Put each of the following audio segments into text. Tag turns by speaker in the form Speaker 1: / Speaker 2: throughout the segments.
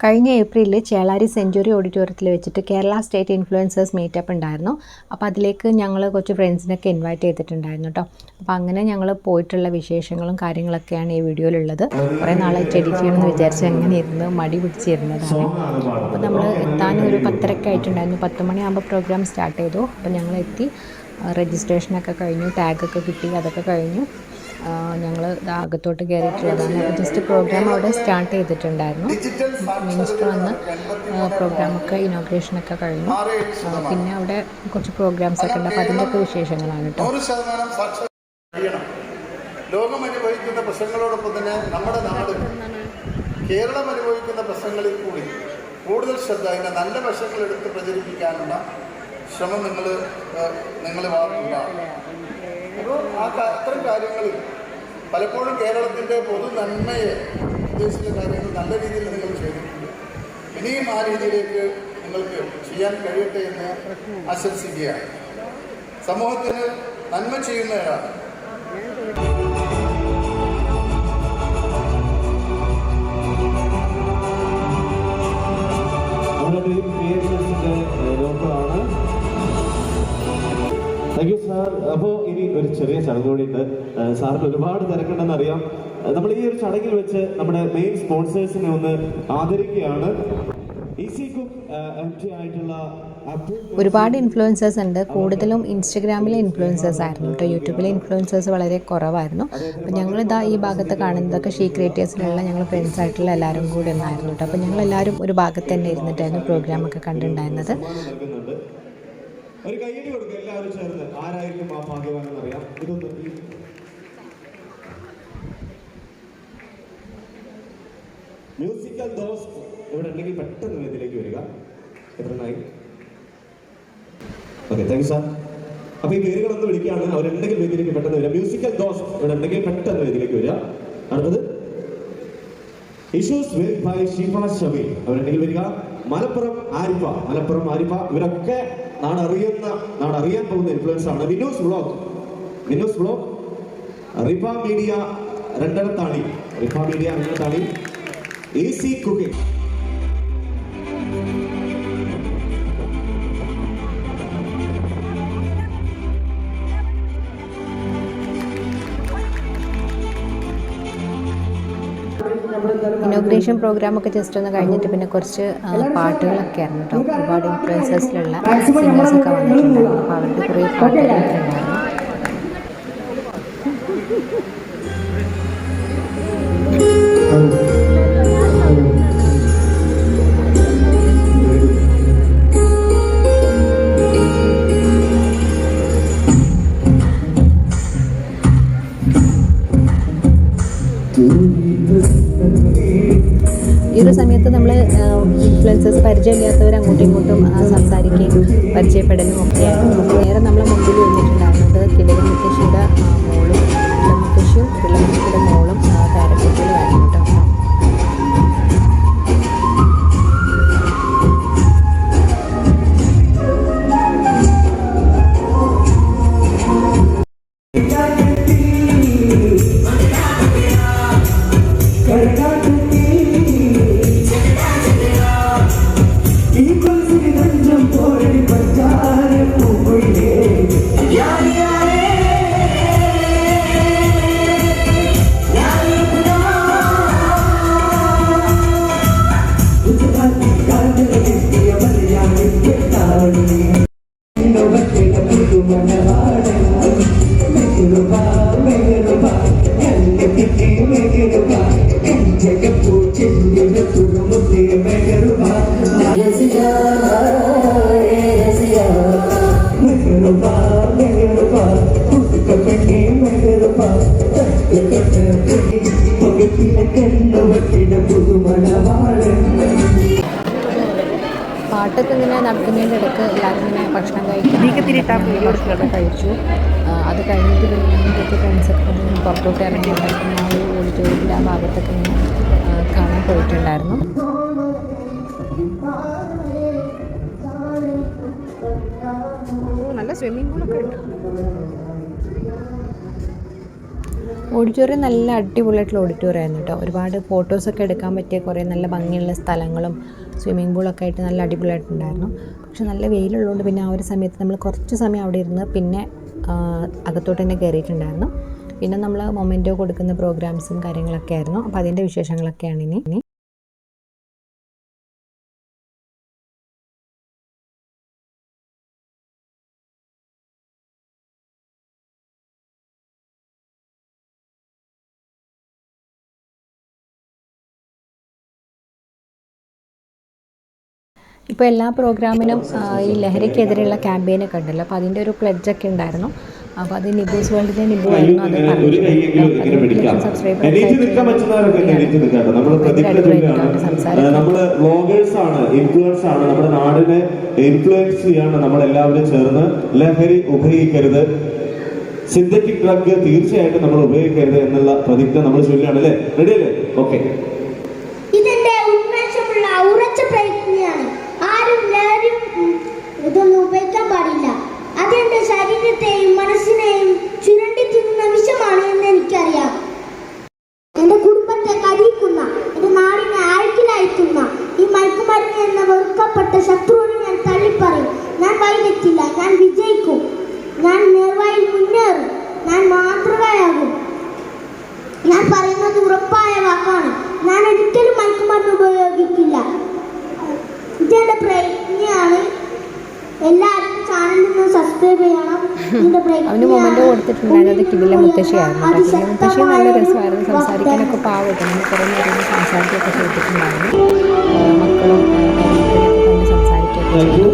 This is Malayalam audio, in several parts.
Speaker 1: കഴിഞ്ഞ ഏപ്രിലിൽ ചേളാരി സെഞ്ചുറി ഓഡിറ്റോറിയത്തിൽ വെച്ചിട്ട് കേരള സ്റ്റേറ്റ് ഇൻഫ്ലുവൻസേഴ്സ് മീറ്റപ്പ് ഉണ്ടായിരുന്നു. അപ്പോൾ അതിലേക്ക് ഞങ്ങൾ കുറച്ച് ഫ്രണ്ട്സിനൊക്കെ ഇൻവൈറ്റ് ചെയ്തിട്ടുണ്ടായിരുന്നു കേട്ടോ അപ്പോൾ അങ്ങനെ ഞങ്ങൾ പോയിട്ടുള്ള വിശേഷങ്ങളും കാര്യങ്ങളൊക്കെയാണ് ഈ വീഡിയോയിലുള്ളത്. കുറേ നാളെ ചെടി ചെയ്യണമെന്ന് വിചാരിച്ച് അങ്ങനെ ഇരുന്ന് മടി പിടിച്ചിരുന്നതാണ് അപ്പോൾ നമ്മൾ എത്താൻ ഒരു പത്തരക്കെ ആയിട്ടുണ്ടായിരുന്നു. പത്ത് മണിയാകുമ്പോൾ പ്രോഗ്രാം സ്റ്റാർട്ട് ചെയ്തു. അപ്പോൾ ഞങ്ങൾ എത്തി രജിസ്ട്രേഷനൊക്കെ കഴിഞ്ഞു. ടാഗൊക്കെ കിട്ടി. അതൊക്കെ കഴിഞ്ഞു. ഞങ്ങൾ അകത്തോട്ട് കയറിയിട്ടുള്ളതാണ് ജസ്റ്റ് പ്രോഗ്രാം അവിടെ സ്റ്റാർട്ട് ചെയ്തിട്ടുണ്ടായിരുന്നു. മിനിസ്റ്റർ വന്ന് പ്രോഗ്രാമൊക്കെ ഇനോഗ്രേഷനൊക്കെ കഴിഞ്ഞു. പിന്നെ അവിടെ കുറച്ച് പ്രോഗ്രാംസ് ഒക്കെ ഉണ്ട്. അപ്പോൾ അതിന്റെയൊക്കെ വിശേഷങ്ങളാണ് കേട്ടോ.
Speaker 2: ലോകം അനുഭവിക്കുന്ന പ്രശ്നങ്ങളോടൊപ്പം തന്നെ നമ്മുടെ നാട് കേരളം അനുഭവിക്കുന്ന പ്രശ്നങ്ങളിൽ കൂടി കൂടുതൽ ശ്രദ്ധ അതിന്റെ നല്ല വശങ്ങൾ എടുത്ത് പ്രചരിപ്പിക്കാനുള്ള ശ്രമം നിങ്ങൾ നിങ്ങൾ ഭാഗത്തുണ്ടാകും അപ്പോൾ ആ അത്തരം കാര്യങ്ങളിൽ പലപ്പോഴും കേരളത്തിന്റെ പൊതു നന്മയെ ഉദ്ദേശിച്ച കാര്യങ്ങൾ നല്ല രീതിയിൽ നിങ്ങൾ ചെയ്തിട്ടുണ്ട്. ഇനിയും ആ രീതിയിലേക്ക് നിങ്ങൾക്ക് ചെയ്യാൻ കഴിയട്ടെ എന്ന് ആശംസിക്കുകയാണ്. സമൂഹത്തിന് നന്മ ചെയ്യുന്നവരാണ്
Speaker 3: താങ്ക് യു സാർ. അപ്പോൾ ഇനി ഒരു ചെറിയ ചടങ്ങ് കൂടി ഉണ്ട്. സാറിന് ഒരുപാട് തിരക്കുണ്ടെന്ന് അറിയാം. നമ്മൾ ഈ ഒരു ചടങ്ങിൽ വെച്ച് നമ്മുടെ മെയിൻ സ്പോൺസേഴ്സിനെ ഒന്ന് ആദരിക്കുകയാണ്. ആയിട്ടുള്ള
Speaker 1: ഒരുപാട് ഇൻഫ്ലുവൻസേഴ്സ് ഉണ്ട്. കൂടുതലും ഇൻസ്റ്റഗ്രാമിലെ ഇൻഫ്ലുവൻസേഴ്സ് ആയിരുന്നു കേട്ടോ. യൂട്യൂബിലെ ഇൻഫ്ലുവൻസേഴ്സ് വളരെ കുറവായിരുന്നു. അപ്പോൾ ഞങ്ങളിതാ ഈ ഭാഗത്ത് കാണുന്നതൊക്കെ ഷീ ക്രിയേറ്റേഴ്സിലുള്ള ഞങ്ങൾ ഫ്രണ്ട്സ് ആയിട്ടുള്ള എല്ലാവരും കൂടി ഒന്നായിരുന്നു കേട്ടോ. അപ്പോൾ ഞങ്ങളെല്ലാവരും ഒരു ഭാഗത്ത് തന്നെ ഇരുന്നിട്ടായിരുന്നു പ്രോഗ്രാമൊക്കെ കണ്ടിട്ടുണ്ടായിരുന്നത്.
Speaker 3: ഒരു കൈയടി കൊടുക്കുക എല്ലാവരും ചേർന്ന്. ആരായിരിക്കും ആ ഭാഗ്യവാൻ എന്നറിയാം ഇതൊന്ന് മ്യൂസിക്കൽ ദോസ് ഇവിടെ ഉണ്ടെങ്കിൽ പെട്ടെന്ന് ഇതിലേക്ക് വരിക. എത്ര നായി? ഓക്കെ താങ്ക് യു സാർ അപ്പൊ ഈ പേരുകളൊന്ന് വിളിക്കുകയാണ് അവരുണ്ടെങ്കിൽ വേദിയിലേക്ക് പെട്ടെന്ന് വരിക. മ്യൂസിക്കൽ ദോസ് ഇവിടെ ഉണ്ടെങ്കിൽ പെട്ടെന്ന് വേദിയിലേക്ക് വരിക. അടുത്തത്. Issues well by Shifa Shameel അവരുണ്ടെങ്കിൽ വരിക. മലപ്പുറം ആരിഫ. മലപ്പുറം ആരിഫ. ഇവരൊക്കെ നാടറിയുന്ന നാടറിയാൻ പോകുന്ന ഇൻഫ്ലുവൻസ് ആണ് Vinos vlog. Vinos vlog. Rifa media Randathani. Rifa media Randathani. A C cooking
Speaker 1: inauguration പ്രോഗ്രാമൊക്കെ ജസ്റ്റ് ഒന്ന് കഴിഞ്ഞിട്ട് പിന്നെ കുറച്ച് പാട്ടുകളൊക്കെ ആയിരുന്നു കേട്ടോ ഒരുപാട് ഇൻഫ്ലുവൻസേഴ്സിലുള്ള സിംഗേഴ്സൊക്കെ വന്നിട്ടുണ്ടായിരുന്നു അപ്പോൾ അവരുടെ കുറേ പാട്ടുകളൊക്കെ ഉണ്ടായിരുന്നു ഈ ഒരു സമയത്ത് നമ്മൾ ഇൻഫ്ലുവൻസേഴ്സ് പരിചയമില്ലാത്തവർ അങ്ങോട്ടും ഇങ്ങോട്ടും സംസാരിക്കുകയും പരിചയപ്പെടലും ഒക്കെയായിരുന്നു നേരെ നമ്മളെ മുമ്പിൽ വന്നിട്ടുണ്ടായിരുന്നത് കിടകൻ മുത്തശ്ശിയുടെ ും പാട്ടൊക്കെ ഇങ്ങനെ നടക്കുന്നതിന്റെ ഇടയ്ക്ക് എല്ലാവരും ഇങ്ങനെ ഭക്ഷണം കഴിക്കും കഴിച്ചു. അത് കഴിഞ്ഞിട്ട് പിന്നെ ഞങ്ങൾക്ക് ഫ്രണ്ട്സൊക്കെ പുറത്തോട്ട് ഇറങ്ങി ആ ഒരു ഓഡിറ്റോറിയത്തിന്റെ ആ ഭാഗത്തൊക്കെ ഇങ്ങനെ കാണാൻ പോയിട്ടുണ്ടായിരുന്നു. നല്ല സ്വിമ്മിംഗ് പൂളൊക്കെ ഉണ്ട്. ഓഡിറ്റോറിയം നല്ല അടിപൊളിയായിട്ടുള്ള ഓഡിറ്റോറിയം ആയിരുന്നു കേട്ടോ. ഒരുപാട് ഫോട്ടോസൊക്കെ എടുക്കാൻ പറ്റിയ കുറേ നല്ല ഭംഗിയുള്ള സ്ഥലങ്ങളും സ്വിമ്മിംഗ് പൂളൊക്കെ ആയിട്ട് നല്ല അടിപൊളിയായിട്ടുണ്ടായിരുന്നു. പക്ഷെ നല്ല വെയിലുള്ളതുകൊണ്ട് പിന്നെ ആ ഒരു സമയത്ത് നമ്മൾ കുറച്ച് സമയം അവിടെ ഇരുന്ന് പിന്നെ അകത്തോട്ട് തന്നെ കയറിയിട്ടുണ്ടായിരുന്നു. പിന്നെ നമ്മൾ മൊമെന്റോ കൊടുക്കുന്ന പ്രോഗ്രാംസും കാര്യങ്ങളൊക്കെ ആയിരുന്നു. അപ്പോൾ അതിന്റെ വിശേഷങ്ങളൊക്കെയാണ് ഇനി. ഇപ്പോൾ എല്ലാ പ്രോഗ്രാമിനും ഈ ലഹരിക്കെതിരെയുള്ള ക്യാമ്പയിനൊക്കെ ഉണ്ടല്ലോ. അപ്പോൾ അതിന്റെ ഒരു പ്ലഡ്ജൊക്കെ ഉണ്ടായിരുന്നു. അപ്പോൾ അത് നിബൂസ് വേൾഡിന്റെ നിബു ആയിരുന്നു അത്
Speaker 3: ആണ് നമ്മുടെ നാടിനെ ഇൻഫ്ലുവൻസ് ചെയ്യാണ് നമ്മൾ എല്ലാവരും ചേർന്ന് ലഹരി ഉപയോഗിക്കരുത്. സിന്തറ്റിക് ഡ്രഗ് തീർച്ചയായിട്ടും നമ്മൾ ഉപയോഗിക്കരുത് എന്നുള്ള പ്രതിജ്ഞ നമ്മൾ ചൊല്ലുകയാണ് അല്ലേ? റെഡി അല്ലേ? ഓക്കെ
Speaker 4: വെറുക്കപ്പെട്ട ശത്രുവിനെ ഞാൻ തള്ളിപ്പറയും. ഞാൻ വൈകത്തില്ല ഞാൻ വിജയിക്കും. ഞാൻ നേർവഴിയിൽ മുന്നേറും. ഞാൻ മാതൃകയാകും. ഞാൻ പറയുന്നത് ഉറപ്പായ വാക്കാണ്. ഞാൻ ഒരിക്കലും മയക്കുമരുന്ന് ഉപയോഗിക്കില്ല. ഇതെന്റെ പ്രയത്നിയാണ് എല്ലാവരും ചാനലിൽ സബ്സ്ക്രൈബ് ചെയ്യണം. ഇതിന്റെ
Speaker 1: അവന് മൊമെന്റ് കൊടുത്തിട്ടുണ്ടായിരുന്നത് കിടില മുത്തശ്ശിയായിരുന്നു. കേട്ടോ കിടില മുത്തശ്ശി നല്ല രസമായിരുന്നു. സംസാരിക്കാനൊക്കെ പാവട്ടെ നമ്മൾ കുറേ നേരം ഇരുന്ന് സംസാരിക്കുകയൊക്കെ ചെയ്തിട്ടുണ്ടായിരുന്നു. മക്കളും
Speaker 3: യു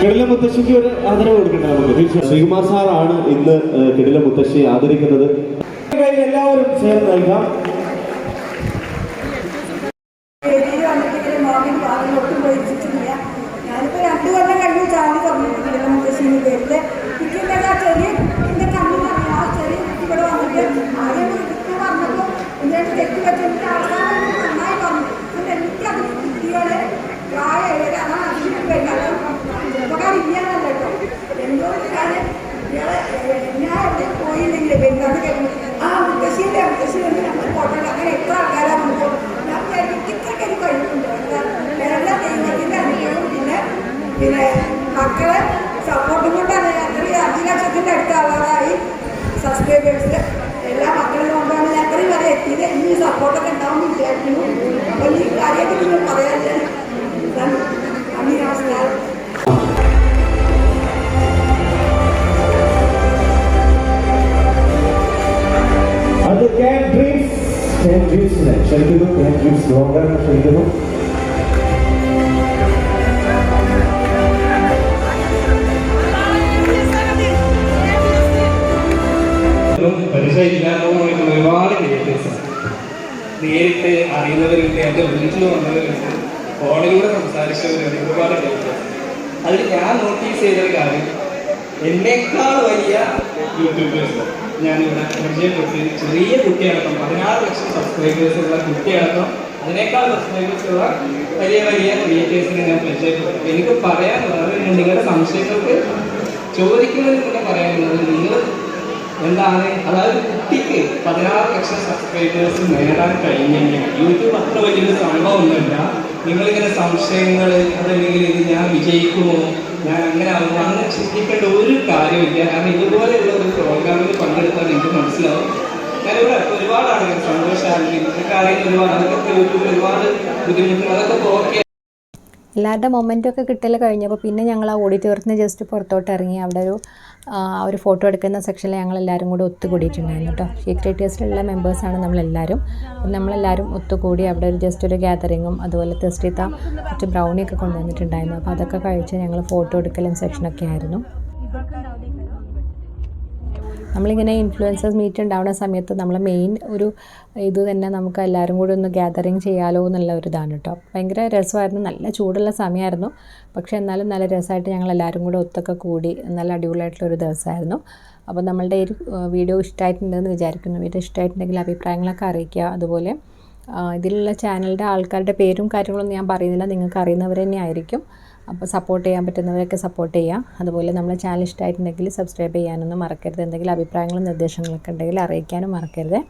Speaker 3: കിടില മുത്തശ്ശിക്ക് ഒരു ആദരവ് കൊടുക്കണ്ട നമുക്ക്? തീർച്ചയായും. ശ്രീകുമാർ സാറാണ് ഇന്ന് കിടില മുത്തശ്ശിയെ ആദരിക്കുന്നത്. എല്ലാവരും ചേർന്ന് നൽകാം ക്ഷണിക്കുന്നു ലോകറിനെ ക്ഷണിക്കുന്നു
Speaker 5: പരിചയമില്ലാത്തവരുമായിട്ട് ഒരുപാട് ക്രിയേറ്റേഴ്സാണ് നേരിട്ട് അറിയുന്നവരുണ്ട് എന്റെ വീട്ടിൽ വന്നവരുണ്ട് ഫോണിലൂടെ സംസാരിച്ചവരുണ്ട് ഒരുപാട് ക്രിയേറ്റേഴ്സ് അതിൽ ഞാൻ നോട്ടീസ് ചെയ്തൊരു കാര്യം എന്നേക്കാൾ വലിയ യൂട്യൂബേഴ്സ്. ഞാനിവിടെ പരിചയപ്പെടുത്തി ചെറിയ കുട്ടിയടക്കം പതിനാറ് ലക്ഷം സബ്സ്ക്രൈബേഴ്സ് ഉള്ള കുട്ടിയടക്കം അതിനേക്കാൾ സബ്സ്ക്രൈബേഴ്സ് ഉള്ള വലിയ വലിയ ക്രിയേറ്റേഴ്സിനെ ഞാൻ പരിചയപ്പെടുത്തും. എനിക്ക് പറയാൻ പറയാനുള്ളത് നിങ്ങളുടെ സംശയങ്ങൾക്ക് ചോദിക്കുന്നതിന് മുന്നേ പറയാനുള്ളത് നിങ്ങൾ എന്താണ്? അതായത് കുട്ടിക്ക് പതിനാറ് ലക്ഷം സബ്സ്ക്രൈബേഴ്സ് നേടാൻ കഴിഞ്ഞെങ്കിൽ യൂട്യൂബ് അത്ര വലിയൊരു സംഭവമൊന്നുമില്ല. നിങ്ങളിങ്ങനെ സംശയങ്ങൾ അതല്ലെങ്കിൽ ഇത് ഞാൻ വിജയിക്കുമോ? ഞാൻ അങ്ങനെ ആകുമോ അങ്ങനെ ചിന്തിക്കേണ്ട ഒരു കാര്യമില്ല കാരണം ഇതുപോലെയുള്ള ഒരു പ്രോഗ്രാമിൽ പങ്കെടുത്താൽ എനിക്ക് മനസ്സിലാവും. ഞാനിവിടെ ഒരുപാട് ആളുകൾ സന്തോഷമാണെങ്കിൽ കാര്യങ്ങൾ ഒരുപാട് അതൊക്കെ ഒരുപാട് ബുദ്ധിമുട്ടുകൾ അതൊക്കെ ഓക്കെ
Speaker 1: എല്ലാവരുടെ മൊമെന്റും ഒക്കെ കിട്ടൽ കഴിഞ്ഞപ്പോൾ പിന്നെ ഞങ്ങൾ ആ ഓഡിറ്റോറിയത്തിന് ജസ്റ്റ് പുറത്തോട്ട് ഇറങ്ങി അവിടെ ഒരു ഒരു ഫോട്ടോ എടുക്കുന്ന സെക്ഷനിൽ ഞങ്ങൾ എല്ലാവരും കൂടി ഒത്തുകൂടിയിട്ടുണ്ടായിരുന്നു കേട്ടോ സീക്രട്ടേഴ്സിലുള്ള മെമ്പേഴ്സാണ് നമ്മളെല്ലാവരും നമ്മളെല്ലാവരും ഒത്തുകൂടി അവിടെ ഒരു ജസ്റ്റ് ഒരു ഗ്യാതറിങ്ങും അതുപോലെ തെസ്റ്റിത്ത കുറച്ച് ബ്രൗണിയൊക്കെ കൊണ്ടുവന്നിട്ടുണ്ടായിരുന്നു. അപ്പോൾ അതൊക്കെ കഴിച്ച് ഞങ്ങൾ ഫോട്ടോ എടുക്കലും സെക്ഷനൊക്കെ ആയിരുന്നു. നമ്മളിങ്ങനെ ഇൻഫ്ലുവൻസേഴ്സ് മീറ്റ് ഉണ്ടാവുന്ന സമയത്ത് നമ്മൾ മെയിൻ ഒരു ഇത് തന്നെ നമുക്ക് എല്ലാവരും കൂടി ഒന്ന് ഗ്യാതറിങ് ചെയ്യാലോ എന്നുള്ള ഒരു ഇതാണ് കേട്ടോ ഭയങ്കര രസമായിരുന്നു. നല്ല ചൂടുള്ള സമയമായിരുന്നു. പക്ഷേ എന്നാലും നല്ല രസമായിട്ട് ഞങ്ങൾ എല്ലാവരും കൂടി ഒത്തൊക്കെ കൂടി നല്ല അടിപൊളിയായിട്ടുള്ളൊരു ദിവസമായിരുന്നു. അപ്പോൾ നമ്മളുടെ ഒരു വീഡിയോ ഇഷ്ടമായിട്ടുണ്ടെന്ന് വിചാരിക്കുന്നു. വീഡിയോ ഇഷ്ടമായിട്ടുണ്ടെങ്കിൽ അഭിപ്രായങ്ങളൊക്കെ അറിയിക്കുക. അതുപോലെ ഇതിലുള്ള ചാനലിന്റെ ആൾക്കാരുടെ പേരും കാര്യങ്ങളൊന്നും ഞാൻ പറയുന്നില്ല. നിങ്ങൾക്ക് അറിയുന്നവർ തന്നെ ആയിരിക്കും. അപ്പോൾ സപ്പോർട്ട് ചെയ്യാൻ പറ്റുന്നവരൊക്കെ സപ്പോർട്ട് ചെയ്യാം. അതുപോലെ നമ്മളെ ചാനൽ ഇഷ്ടമായിട്ടുണ്ടെങ്കിൽ സബ്സ്ക്രൈബ് ചെയ്യാനൊന്നും മറക്കരുത്. എന്തെങ്കിലും അഭിപ്രായങ്ങളും നിർദ്ദേശങ്ങളൊക്കെ ഉണ്ടെങ്കിൽ അറിയിക്കാനും മറക്കരുത്.